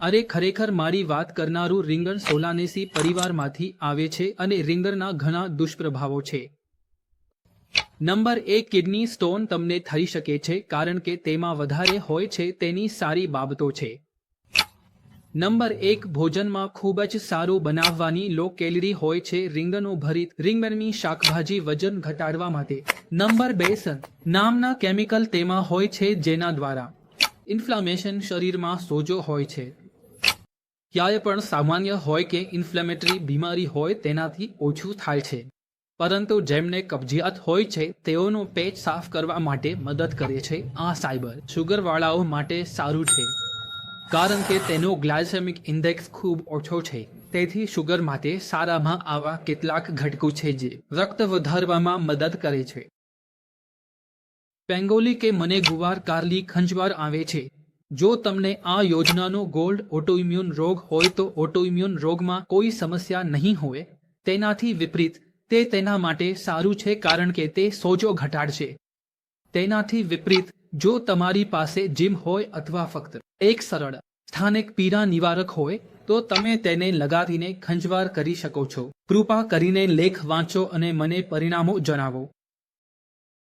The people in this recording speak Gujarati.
અરે ખરેખર મારી વાત કરનારું રીંગણ સોલાનેસી પરિવારમાંથી આવે છે અને રીંગણના ઘણા દુષ્પ્રભાવો છે. નંબર એક, કિડની સ્ટોન તમને થઈ શકે છે કારણ કે તેમાં વધારે હોય છે તેની સારી બાબતો છે. નંબર એક, ભોજનમાં ખૂબ જ સારું બનાવવાની લો કેલરી હોય છે રીંગણનું ભરીત રીંગણની શાકભાજી વજન ઘટાડવા માટે. નંબર બેસન નામના કેમિકલ તેમાં હોય છે જેના દ્વારા. ઇન્ફ્લામેશન શરીરમાં સોજો હોય છે. ક્યાંય પણ સામાન્ય હોય કે ઇન્ફ્લેમેટરી બીમારી હોય તેનાથી ઓછું થાય છે. પરંતુ જેમને કબજિયાત હોય છે, તેઓનો પેટ સાફ કરવા માટે મદદ કરે છે. આ સાયબર શુગરવાળાઓ માટે સારું છે. કારણ કે તેનો ગ્લાયસેમિક ઇન્ડેક્સ ખૂબ ઓછો છે. તેથી શુગર માટે સારામાં આવા કેટલાક ઘટકો છે જે રક્ત વધારવામાં મદદ કરે છે. પેંગોલી કે મને ગુવાર કારલી ખંજવાર આવે છે. જો તમને આ યોજનાનો ગોલ્ડ ઓટોઇમ્યુન રોગ હોય તો ઓટોઇમ્યુન રોગમાં કોઈ સમસ્યા નહીં હોય, તેનાથી વિપરીત, તે તેના માટે સારું છે કારણ કે તે સોજો ઘટાડશે. તેનાથી વિપરીત, જો તમારી પાસે જીમ હોય અથવા ફક્ત એક સરળ, સ્થાનિક પીડા નિવારક હોય, તો તમે તેને લગાવીને ખંજવાર કરી શકો છો. કૃપા કરીને લેખ વાંચો અને મને પરિણામો જણાવો.